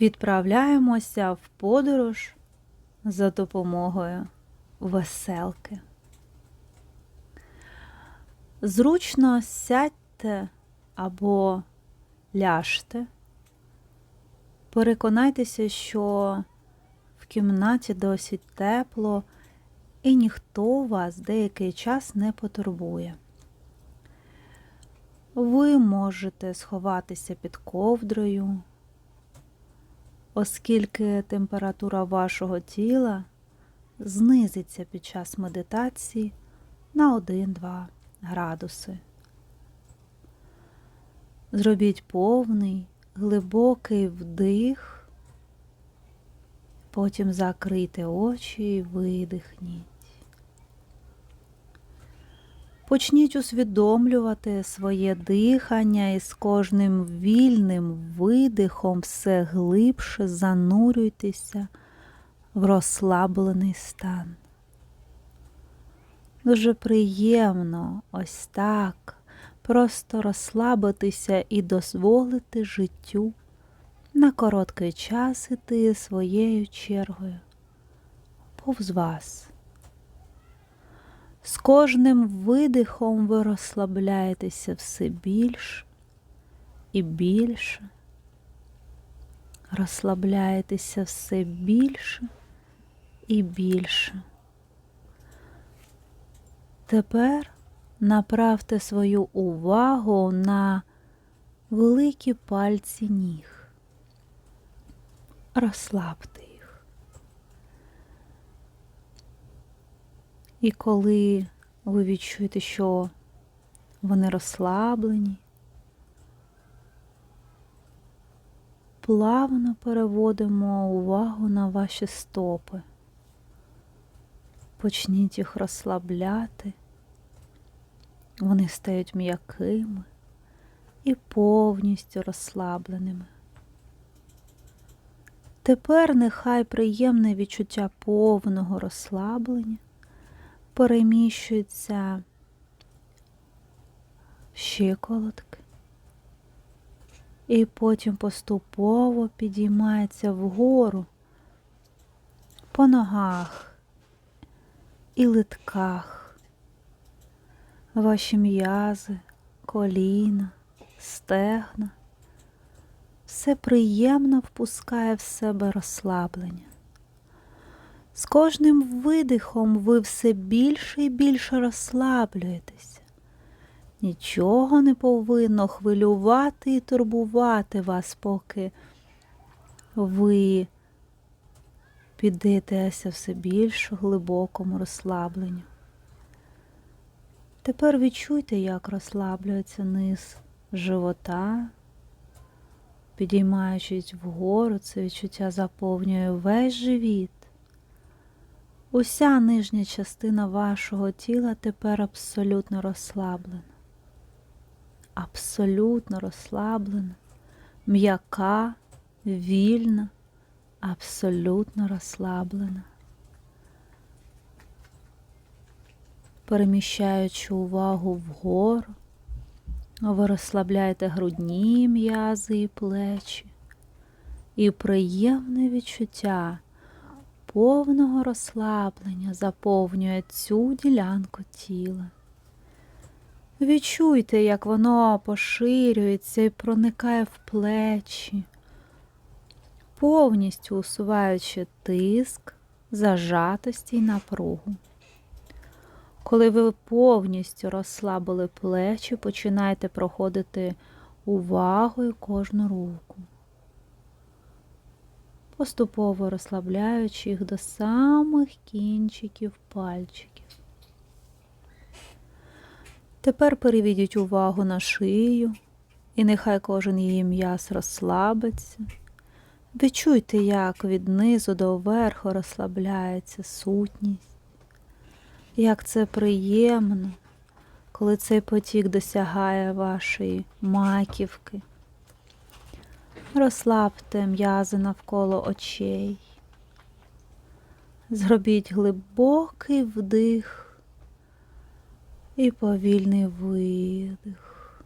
відправляємося в подорож за допомогою веселки. Зручно сядьте або ляжте. Переконайтеся, що в кімнаті досить тепло і ніхто вас деякий час не потурбує. Ви можете сховатися під ковдрою, оскільки температура вашого тіла знизиться під час медитації на 1-2 градуси. Зробіть повний, глибокий вдих, потім закрийте очі і видихніть. Почніть усвідомлювати своє дихання і з кожним вільним видихом все глибше занурюйтеся в розслаблений стан. Дуже приємно ось так просто розслабитися і дозволити життю на короткий час іти своєю чергою повз вас. З кожним видихом ви розслабляєтеся все більше і більше, розслабляєтеся все більше і більше. Тепер направте свою увагу на великі пальці ніг. Розслабте їх. І коли ви відчуєте, що вони розслаблені, плавно переводимо увагу на ваші стопи. Почніть їх розслабляти. Вони стають м'якими і повністю розслабленими. Тепер нехай приємне відчуття повного розслаблення переміщується в щиколотки і потім поступово підіймається вгору по ногах і литках, ваші м'язи, коліна, стегна. Все приємно впускає в себе розслаблення. З кожним видихом ви все більше і більше розслаблюєтеся. Нічого не повинно хвилювати і турбувати вас, поки ви піддаєтеся все більш глибокому розслабленню. Тепер відчуйте, як розслаблюється низ живота, підіймаючись вгору, це відчуття заповнює весь живіт. Уся нижня частина вашого тіла тепер абсолютно розслаблена. Абсолютно розслаблена, м'яка, вільна, абсолютно розслаблена. Переміщаючи увагу вгору, ви розслабляєте грудні м'язи і плечі, і приємне відчуття повного розслаблення заповнює цю ділянку тіла. Відчуйте, як воно поширюється і проникає в плечі, повністю усуваючи тиск, зажатості й напругу. Коли ви повністю розслабили плечі, починайте проходити увагою кожну руку, поступово розслабляючи їх до самих кінчиків пальчиків. Тепер переведіть увагу на шию, і нехай кожен її м'яз розслабиться. Відчуйте, як від низу до верху розслабляється сутність. Як це приємно, коли цей потік досягає вашої маківки. Розслабте м'язи навколо очей. Зробіть глибокий вдих і повільний видих.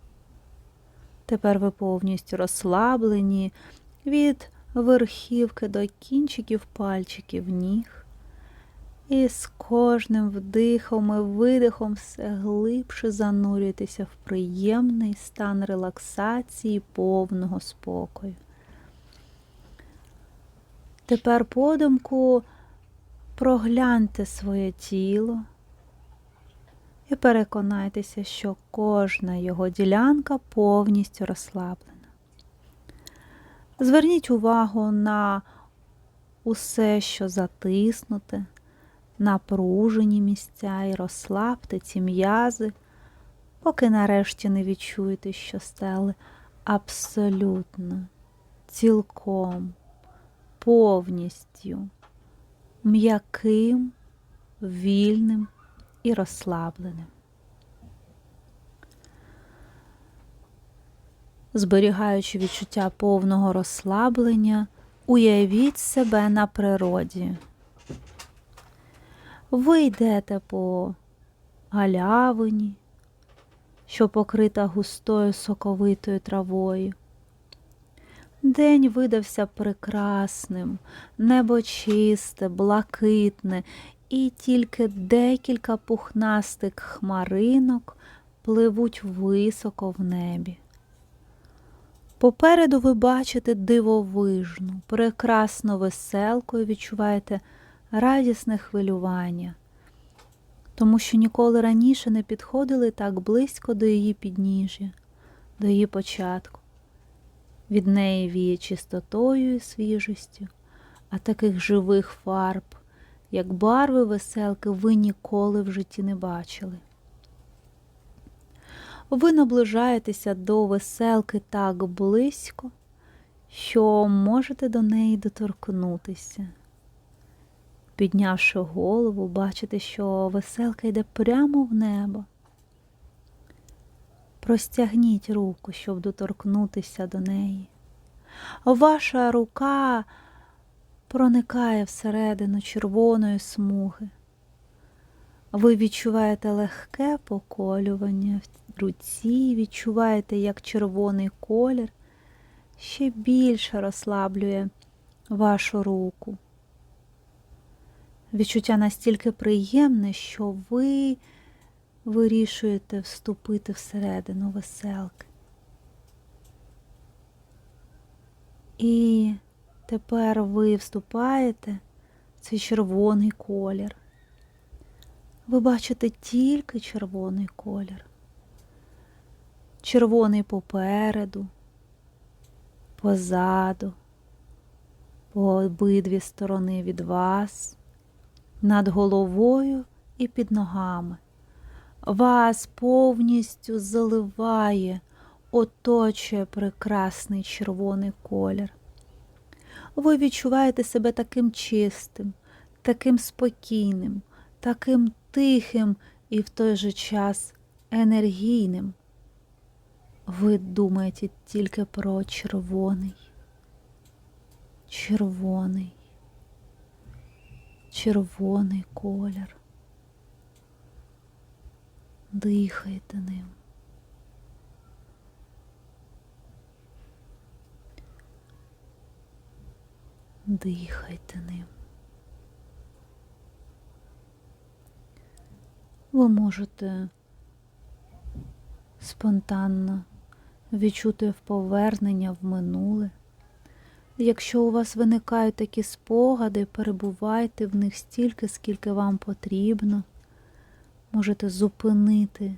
Тепер ви повністю розслаблені від верхівки до кінчиків пальчиків ніг. І з кожним вдихом і видихом все глибше занурюєтеся в приємний стан релаксації повного спокою. Тепер подумку прогляньте своє тіло і переконайтеся, що кожна його ділянка повністю розслаблена. Зверніть увагу на усе, що затиснуте, напружені місця і розслабте ці м'язи, поки нарешті не відчуєте, що стали абсолютно, цілком, повністю м'яким, вільним і розслабленим. Зберігаючи відчуття повного розслаблення, уявіть себе на природі. Ви йдете по галявині, що покрита густою соковитою травою. День видався прекрасним, небо чисте, блакитне, і тільки декілька пухнастих хмаринок пливуть високо в небі. Попереду ви бачите дивовижну, прекрасну веселку і відчуваєте радісне хвилювання, тому що ніколи раніше не підходили так близько до її підніжжя, до її початку. Від неї віє чистотою і свіжістю, а таких живих фарб, як барви веселки, ви ніколи в житті не бачили. Ви наближаєтеся до веселки так близько, що можете до неї доторкнутися. Піднявши голову, бачите, що веселка йде прямо в небо. Простягніть руку, щоб доторкнутися до неї. Ваша рука проникає всередину червоної смуги. Ви відчуваєте легке поколювання в руці, відчуваєте, як червоний колір ще більше розслаблює вашу руку. Відчуття настільки приємне, що ви вирішуєте вступити всередину веселки. І тепер ви вступаєте в цей червоний колір. Ви бачите тільки червоний колір. Червоний попереду, позаду, по обидві сторони від вас, над головою і під ногами. Вас повністю заливає, оточує прекрасний червоний колір. Ви відчуваєте себе таким чистим, таким спокійним, таким тихим і в той же час енергійним. Ви думаєте тільки про червоний, червоний, червоний колір. Дихайте ним. Дихайте ним. Ви можете спонтанно відчути повернення в минуле. Якщо у вас виникають такі спогади, перебувайте в них стільки, скільки вам потрібно. Можете зупинити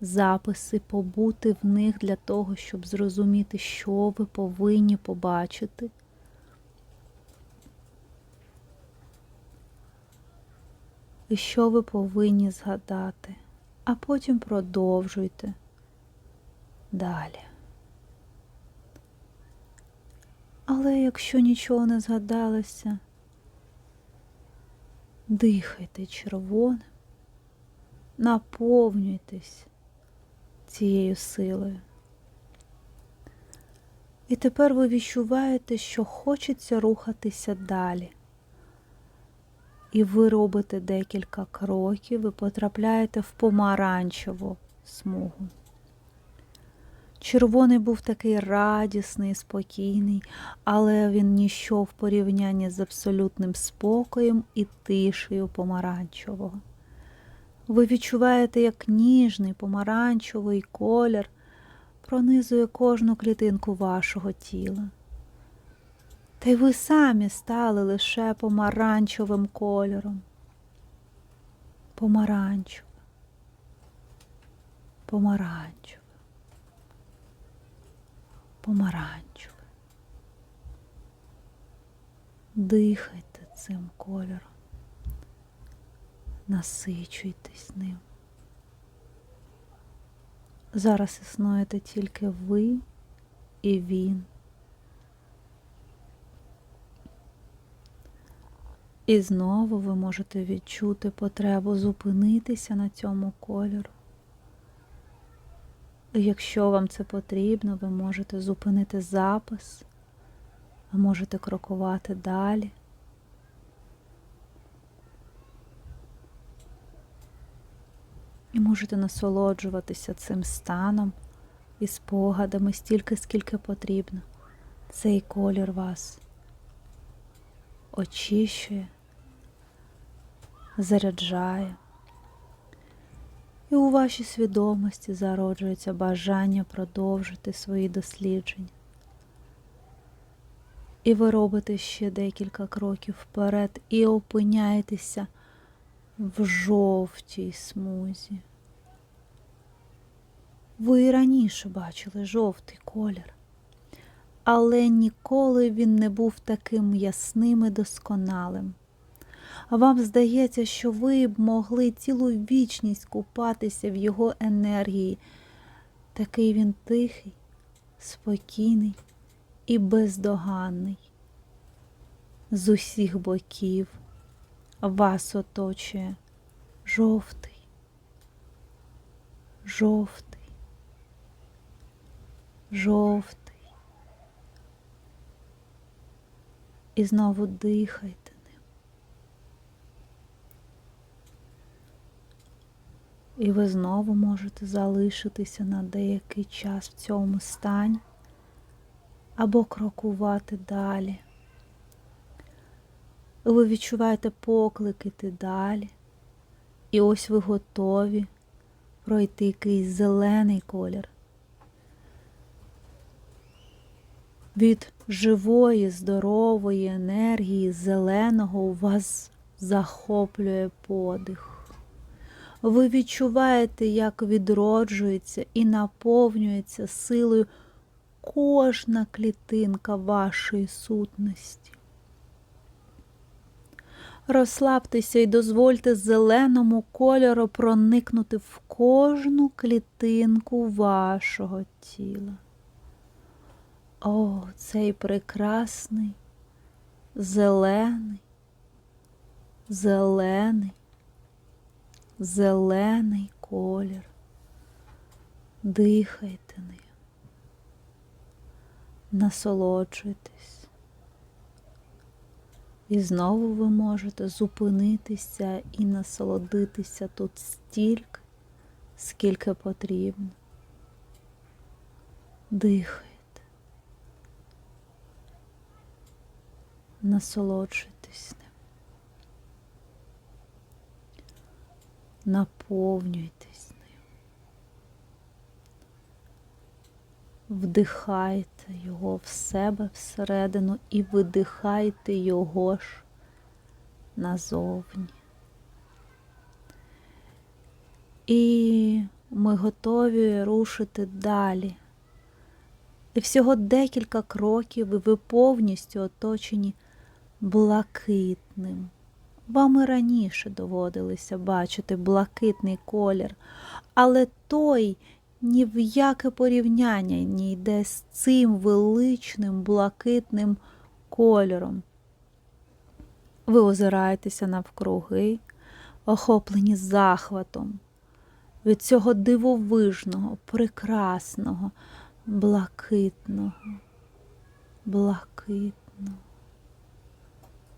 записи, побути в них для того, щоб зрозуміти, що ви повинні побачити. І що ви повинні згадати, а потім продовжуйте далі. Але якщо нічого не згадалося, дихайте червоним, наповнюйтесь цією силою. І тепер ви відчуваєте, що хочеться рухатися далі. І ви робите декілька кроків, ви потрапляєте в помаранчеву смугу. Червоний був такий радісний, спокійний, але він ніщо в порівнянні з абсолютним спокоєм і тишею помаранчевого. Ви відчуваєте, як ніжний помаранчевий колір пронизує кожну клітинку вашого тіла. Та й ви самі стали лише помаранчевим кольором. Помаранчеве, помаранчеве, помаранчеве. Дихайте цим кольором, насичуйтесь ним. Зараз існуєте тільки ви і він. І знову ви можете відчути потребу зупинитися на цьому кольору. Якщо вам це потрібно, ви можете зупинити запис, ви можете крокувати далі. І можете насолоджуватися цим станом і спогадами стільки, скільки потрібно. Цей колір вас очищує, заряджає. І у вашій свідомості зароджується бажання продовжити свої дослідження. І ви робите ще декілька кроків вперед і опиняєтеся в жовтій смузі. Ви і раніше бачили жовтий колір, але ніколи він не був таким ясним і досконалим. А вам здається, що ви б могли цілу вічність купатися в його енергії. Такий він тихий, спокійний і бездоганний. З усіх боків вас оточує жовтий, жовтий, жовтий. І знову дихайте ним. І ви знову можете залишитися на деякий час в цьому стані або крокувати далі. Ви відчуваєте поклик іти далі. І ось ви готові пройти якийсь зелений колір. Від живої, здорової енергії зеленого у вас захоплює подих. Ви відчуваєте, як відроджується і наповнюється силою кожна клітинка вашої сутності. Розслабтеся і дозвольте зеленому кольору проникнути в кожну клітинку вашого тіла. О, цей прекрасний, зелений, зелений, зелений колір. Дихайте ним, насолоджуйтесь. І знову ви можете зупинитися і насолодитися тут стільки, скільки потрібно. Дихайте. Насолоджуйтесь ним. Наповнюйтесь ним. Вдихайте його в себе всередину і видихайте його ж назовні. І ми готові рушити далі. І всього декілька кроків, ви повністю оточені блакитним. Вам і раніше доводилося бачити блакитний колір, але той ні в яке порівняння не йде з цим величним блакитним кольором. Ви озираєтеся навкруги, охоплені захватом від цього дивовижного, прекрасного, блакитного, блакитного,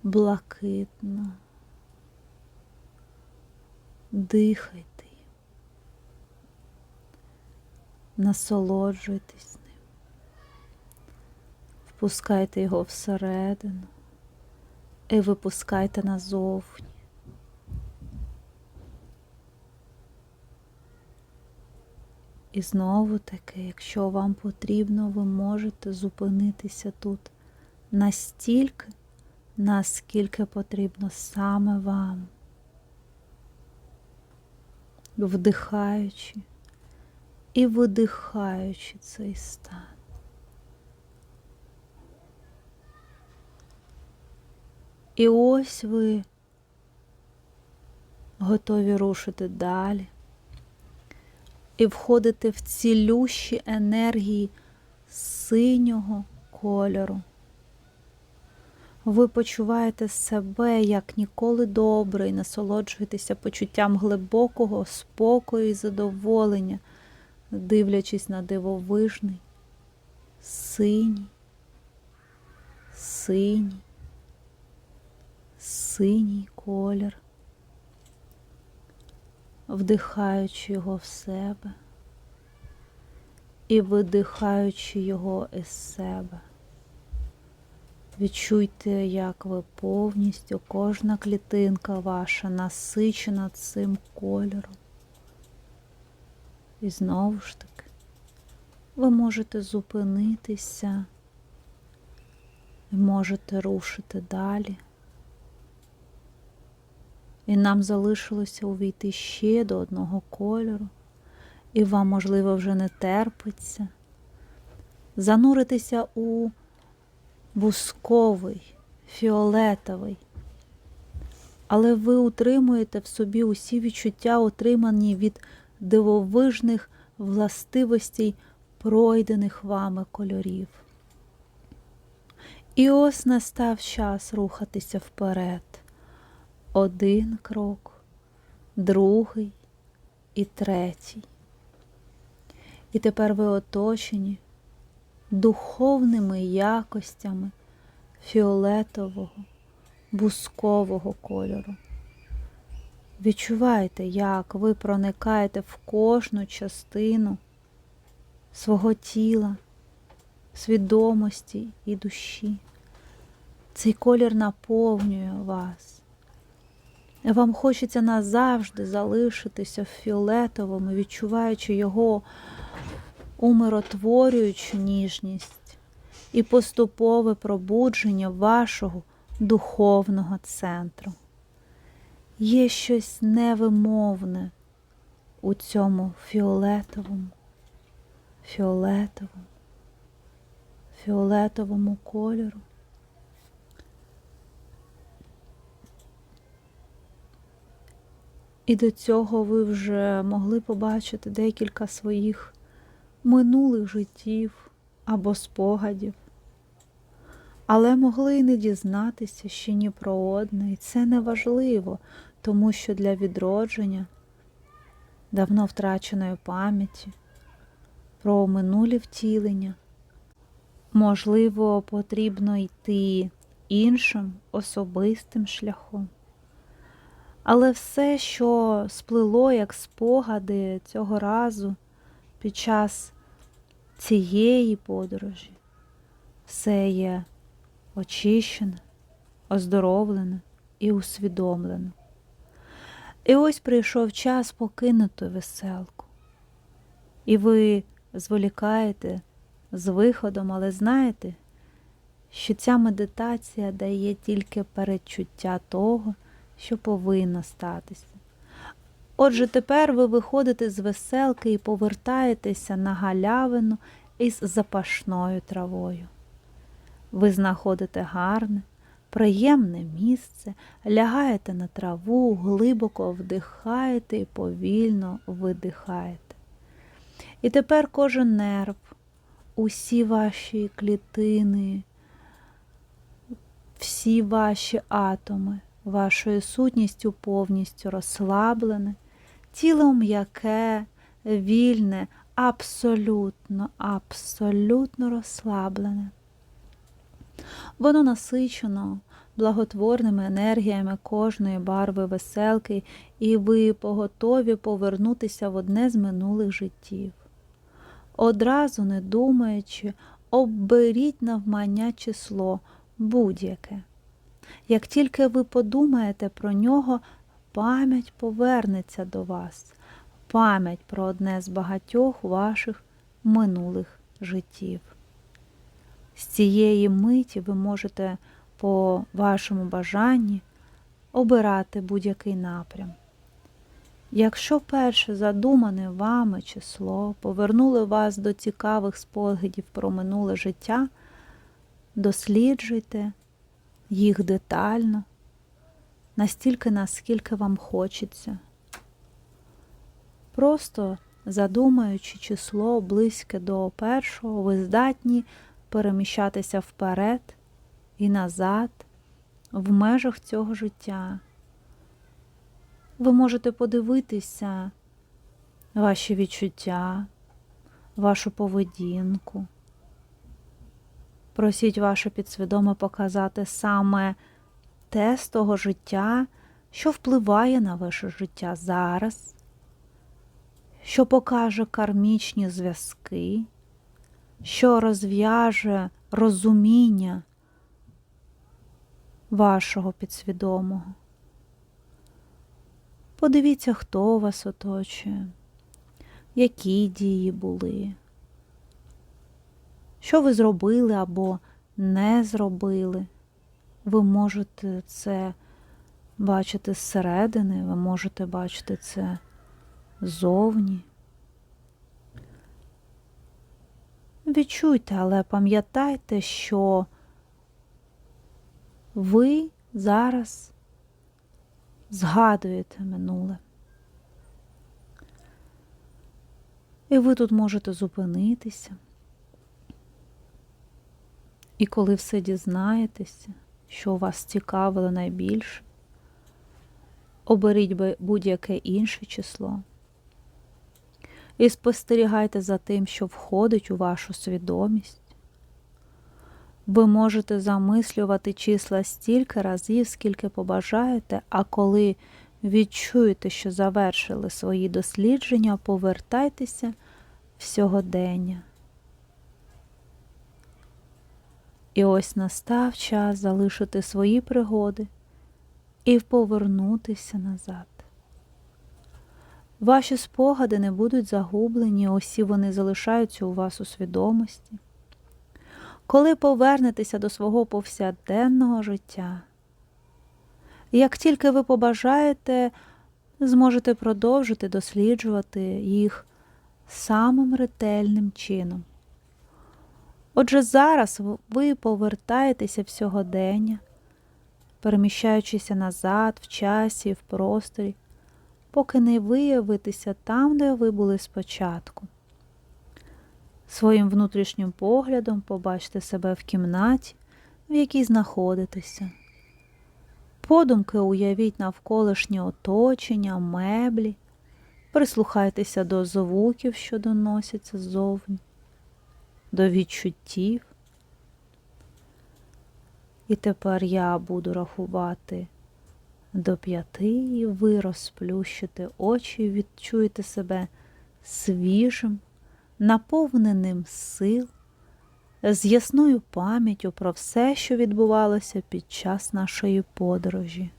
блакитного. Дихайте. насолоджуйтесь ним. Впускайте його всередину і випускайте назовні. І знову таки, якщо вам потрібно, ви можете зупинитися тут настільки, наскільки потрібно саме вам, вдихаючи і видихаючи цей стан. І ось ви готові рушити далі і входити в цілющі енергії синього кольору. Ви почуваєте себе як ніколи добре і насолоджуєтеся почуттям глибокого спокою і задоволення, дивлячись на дивовижний, синій, синій, синій колір вдихаючи його в себе і видихаючи його із себе. Відчуйте, як ви повністю, кожна клітинка ваша насичена цим кольором. І знову ж таки, ви можете зупинитися і можете рушити далі. І нам залишилося увійти ще до одного кольору, і вам, можливо, вже не терпиться. Зануритися у бусковий, фіолетовий. Але ви утримуєте в собі усі відчуття, отримані від дивовижних властивостей пройдених вами кольорів. І ось настав час рухатися вперед один крок, другий і третій. І тепер ви оточені духовними якостями фіолетового, бускового кольору. Відчувайте, як ви проникаєте в кожну частину свого тіла, свідомості і душі. Цей колір наповнює вас. Вам хочеться назавжди залишитися в фіолетовому, відчуваючи його умиротворюючу ніжність і поступове пробудження вашого духовного центру. Є щось невимовне у цьому фіолетовому, фіолетовому, фіолетовому кольору. І до цього ви вже могли побачити декілька своїх минулих життів або спогадів, але могли й не дізнатися ще ні про одне, і це не важливо, тому що для відродження давно втраченої пам'яті про минулі втілення, можливо, потрібно йти іншим особистим шляхом. Але все, що сплило як спогади цього разу під час цієї подорожі, все є очищене, оздоровлене і усвідомлене. І ось прийшов час покинути веселку. І ви зволікаєте з виходом, але знаєте, що ця медитація дає тільки передчуття того, що повинно статися. Отже, тепер ви виходите з веселки і повертаєтеся на галявину із запашною травою. Ви знаходите гарне, приємне місце, лягаєте на траву, глибоко вдихаєте і повільно видихаєте. І тепер кожен нерв, усі ваші клітини, всі ваші атоми вашою сутністю повністю розслаблене, тіло м'яке, вільне, абсолютно, абсолютно розслаблене. Воно насичено благотворними енергіями кожної барви веселки, і ви поготові повернутися в одне з минулих життів. одразу не думаючи, оберіть навмання число будь-яке. Як тільки ви подумаєте про нього, пам'ять повернеться до вас, пам'ять про одне з багатьох ваших минулих життів. З цієї миті ви можете по вашому бажанні обирати будь-який напрям. Якщо перше задумане вами число повернули вас до цікавих спогадів про минуле життя, досліджуйте їх детально, настільки, наскільки вам хочеться. Просто задумаючи число близьке до першого, ви здатні переміщатися вперед і назад в межах цього життя. Ви можете подивитися ваші відчуття, вашу поведінку. Просіть ваше підсвідоме показати саме те з того життя, що впливає на ваше життя зараз, що покаже кармічні зв'язки, що розв'яже розуміння вашого підсвідомого. Подивіться, хто вас оточує, які дії були, що ви зробили або не зробили. Ви можете це бачити зсередини, ви можете бачити це ззовні. Відчуйте, але пам'ятайте, що ви зараз згадуєте минуле. І ви тут можете зупинитися. І коли все дізнаєтеся, що вас цікавило найбільше, оберіть будь-яке інше число. І спостерігайте за тим, що входить у вашу свідомість. Ви можете замислювати числа стільки разів, скільки побажаєте, а коли відчуєте, що завершили свої дослідження, повертайтеся в сьогодення. І ось настав час залишити свої пригоди і повернутися назад. Ваші спогади не будуть загублені, усі вони залишаються у вас у свідомості. Коли повернетеся до свого повсякденного життя, як тільки ви побажаєте, зможете продовжити досліджувати їх самим ретельним чином. Отже, зараз ви повертаєтеся в сьогодення, переміщаючися назад, в часі, в просторі, поки не виявитеся там, де ви були спочатку. Своїм внутрішнім поглядом побачте себе в кімнаті, в якій знаходитеся. Подумки уявіть навколишнє оточення, меблі, прислухайтеся до звуків, що доносяться ззовні, до відчуттів. І тепер я буду рахувати до п'яти, і ви розплющите очі відчуєте себе свіжим, наповненим сил, з ясною пам'яттю про все, що відбувалося під час нашої подорожі.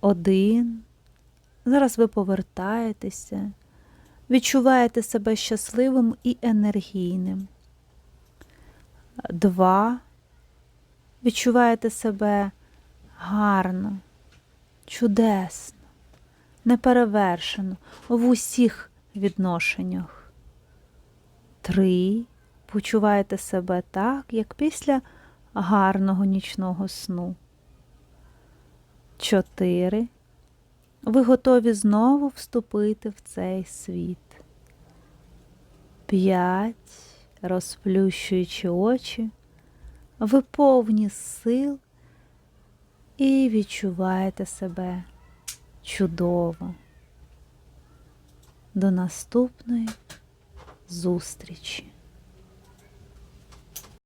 Один. Зараз ви повертаєтеся, відчуваєте себе щасливим і енергійним. Два. Відчуваєте себе гарно, чудесно, неперевершено в усіх відношеннях. Три. Почуваєте себе так, як після гарного нічного сну. Чотири. Ви готові знову вступити в цей світ. П'ять. Розплющуючи очі, ви повні сил і відчуваєте себе чудово. До наступної зустрічі!